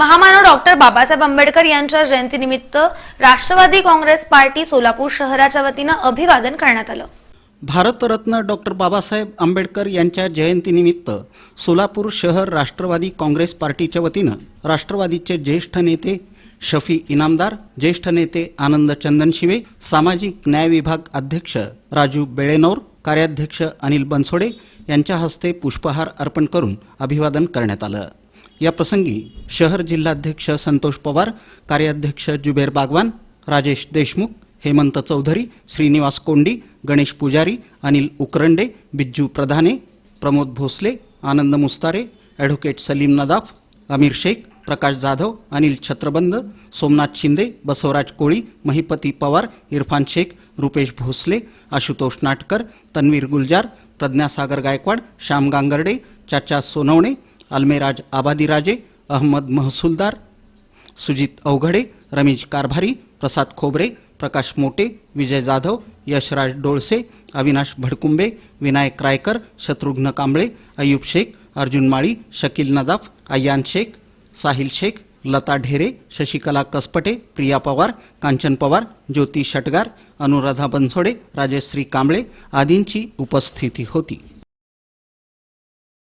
महामानव डॉक्टर बाबासाहेब आंबेडकर यांच्या जयंतीनिमित्त राष्ट्रवादी काँग्रेस पार्टी सोलापूर शहराच्या वतीनं अभिवादन करण्यात आलं. भारतरत्न डॉक्टर बाबासाहेब आंबेडकर यांच्या जयंतीनिमित्त सोलापूर शहर राष्ट्रवादी काँग्रेस पार्टीच्या वतीनं राष्ट्रवादीचे ज्येष्ठ नेते शफी इनामदार ज्येष्ठ नेते आनंद चंदन शिवे सामाजिक न्याय विभाग अध्यक्ष राजू बेळेनौर कार्याध्यक्ष अनिल बनसोडे यांच्या हस्ते पुष्पहार अर्पण करून अभिवादन करण्यात आलं. या प्रसंगी शहर जिल्हाध्यक्ष संतोष पवार कार्याध्यक्ष जुबेर बागवान राजेश देशमुख हेमंत चौधरी श्रीनिवास कोंडी गणेश पुजारी अनिल उकरंडे बिज्जू प्रधाने प्रमोद भोसले आनंद मुस्तारे ॲडव्होकेट सलीम नदाफ अमीर शेख प्रकाश जाधव अनिल छत्रबंद सोमनाथ शिंदे बसवराज कोळी महिपती पवार इरफान शेख रुपेश भोसले आशुतोष नाटकर तन्वीर गुलजार प्रज्ञासागर गायकवाड श्याम गांगर्डे चाचा सोनवणे अल्मेराज आबादीराजे अहमद महसूलदार सुजित अवघडे रमेश कारभारी प्रसाद खोबरे प्रकाश मोटे विजय जाधव यशराज डोळसे अविनाश भडकुंबे विनायक रायकर शत्रुघ्न कांबळे अयूब शेख अर्जुन माळी शकील नदाफ अय्यान शेख साहिल शेख लता ढेरे शशिकला कसपटे प्रिया पवार कांचन पवार ज्योती शटगार अनुराधा बनसोडे राजश्री कांबळे आदींची उपस्थिती होती.